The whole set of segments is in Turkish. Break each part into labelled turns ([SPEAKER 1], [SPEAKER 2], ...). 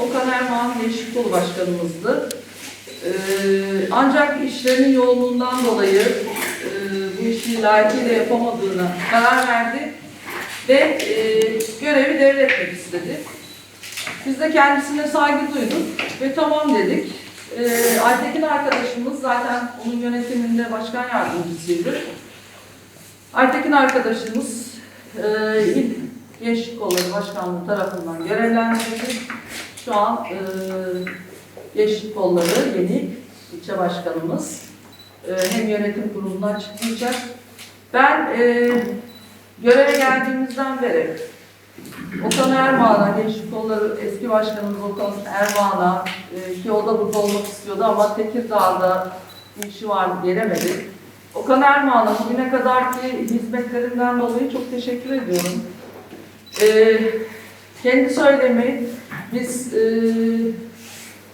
[SPEAKER 1] Okan Erman Yeşilkol Başkanımızdı. Ee, ancak işlerinin yoğunluğundan dolayı e, bu işi layıkıyla yapamadığına karar verdi ve e, görevi devretmek istedi. Biz de kendisine saygı duyduk ve tamam dedik. Ee, Aytekin arkadaşımız zaten onun yönetiminde başkan yardımcısıydı. Aytekin arkadaşımız e, Gençlik Kolları Başkanlığı tarafından görevlendirildi. Şu an e, Gençlik Kolları yeni ilçe başkanımız e, hem yönetim kurulundan açıklayacak. Ben e, göreve geldiğimizden beri Okan Ermağan'a, Gençlik Kolları eski başkanımız Okan Ermağan'a e, ki o da burada olmak istiyordu ama Tekirdağ'da bir işi vardı gelemedi. Okan Ermağan'a bugüne kadarki hizmetlerinden dolayı çok teşekkür ediyorum. E, kendi söylemi, biz e,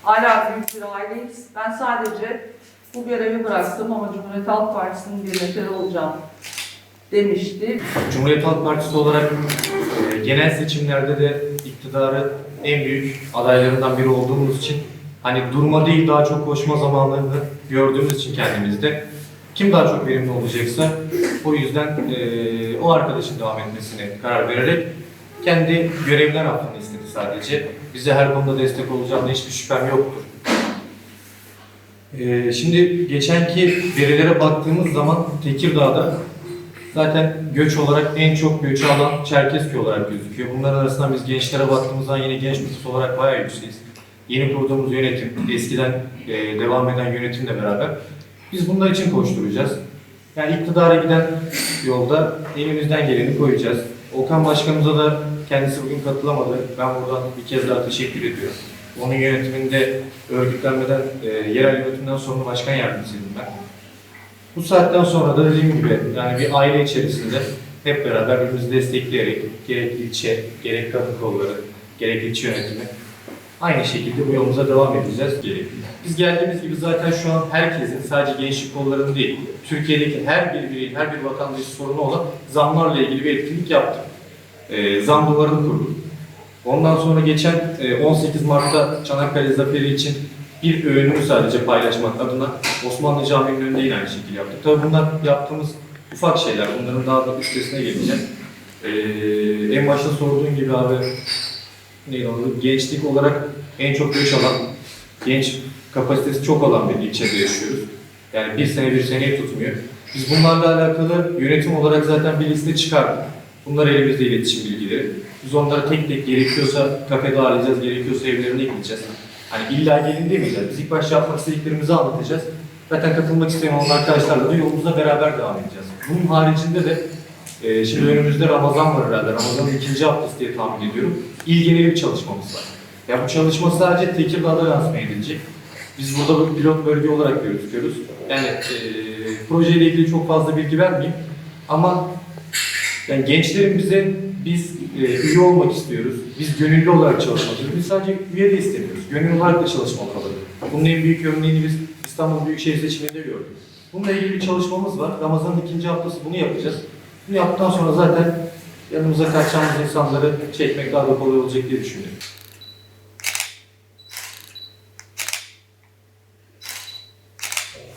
[SPEAKER 1] hala büyük bir aileyiz. Ben sadece bu görevi bıraktım ama Cumhuriyet Halk Partisi'nin bir neferi olacağım demişti.
[SPEAKER 2] Cumhuriyet Halk Partisi olarak e, genel seçimlerde de iktidarı en büyük adaylarından biri olduğumuz için hani durma değil daha çok koşma zamanlarını gördüğümüz için kendimizde kim daha çok verimli olacaksa o yüzden e, o arkadaşın devam etmesine karar vererek kendi görevler hakkını istedi sadece. Bize her konuda destek olacağına hiçbir şüphem yoktur. E, şimdi geçenki verilere baktığımız zaman Tekirdağ'da Zaten göç olarak en çok göçü alan Çerkezköy olarak gözüküyor. Bunların arasından biz gençlere baktığımızda yine genç nüfus olarak bayağı yükseğiz. Yeni kurduğumuz yönetim, eskiden e, devam eden yönetimle beraber biz bunlar için koşturacağız. Yani iktidara giden yolda elimizden geleni koyacağız. Okan Başkanımıza da kendisi bugün katılamadı. Ben buradan bir kez daha teşekkür ediyorum. Onun yönetiminde örgütlenmeden, e, yerel yönetimden sonra başkan yardımcısıydım ben. Bu saatten sonra da dediğim gibi yani bir aile içerisinde hep beraber birbirimizi destekleyerek gerek ilçe, gerek kadın kolları, gerek ilçe yönetimi aynı şekilde bu yolumuza devam edeceğiz. Biz geldiğimiz gibi zaten şu an herkesin sadece gençlik kollarının değil, Türkiye'deki her bir bireyin, her bir vatandaşın sorunu olan zamlarla ilgili bir etkinlik yaptık. Ee, zam duvarını kurduk. Ondan sonra geçen e, 18 Mart'ta Çanakkale Zaferi için bir öğünümü sadece paylaşmak adına Osmanlı Camii'nin önünde yine aynı şekilde yaptık. Tabii bunlar yaptığımız ufak şeyler. Bunların daha da üstesine geleceğim. Ee, en başta sorduğun gibi abi neydi onu? Gençlik olarak en çok göç alan, genç kapasitesi çok olan bir ilçede yaşıyoruz. Yani bir sene bir seneyi tutmuyor. Biz bunlarla alakalı yönetim olarak zaten bir liste çıkardık. Bunlar elimizde iletişim bilgileri. Biz onları tek tek gerekiyorsa kafede arayacağız, gerekiyorsa evlerine gideceğiz. Hani illa gelin demeyeceğiz. Biz ilk başta yapmak istediklerimizi anlatacağız. Zaten katılmak isteyen olan arkadaşlarla da yolumuza beraber devam edeceğiz. Bunun haricinde de e, şimdi önümüzde Ramazan var herhalde. Ramazan'ın ikinci haftası diye tahmin ediyorum. İl geneli bir çalışmamız var. Ya bu çalışma sadece Tekirdağ'da lansman edilecek. Biz burada bir pilot bölge olarak gözüküyoruz. Yani e, projeyle ilgili çok fazla bilgi vermeyeyim. Ama yani gençlerin bize biz e, üye olmak istiyoruz. Biz gönüllü olarak çalışmak istiyoruz. Biz sadece üye de istemiyoruz. Gönüllü olarak da çalışmak alıyoruz. Bunun en büyük örneğini biz İstanbul Büyükşehir Seçiminde gördük. Bununla ilgili bir çalışmamız var. Ramazan'ın ikinci haftası bunu yapacağız. Bunu yaptıktan sonra zaten yanımıza kaçacağımız insanları çekmek daha da kolay olacak diye düşünüyorum.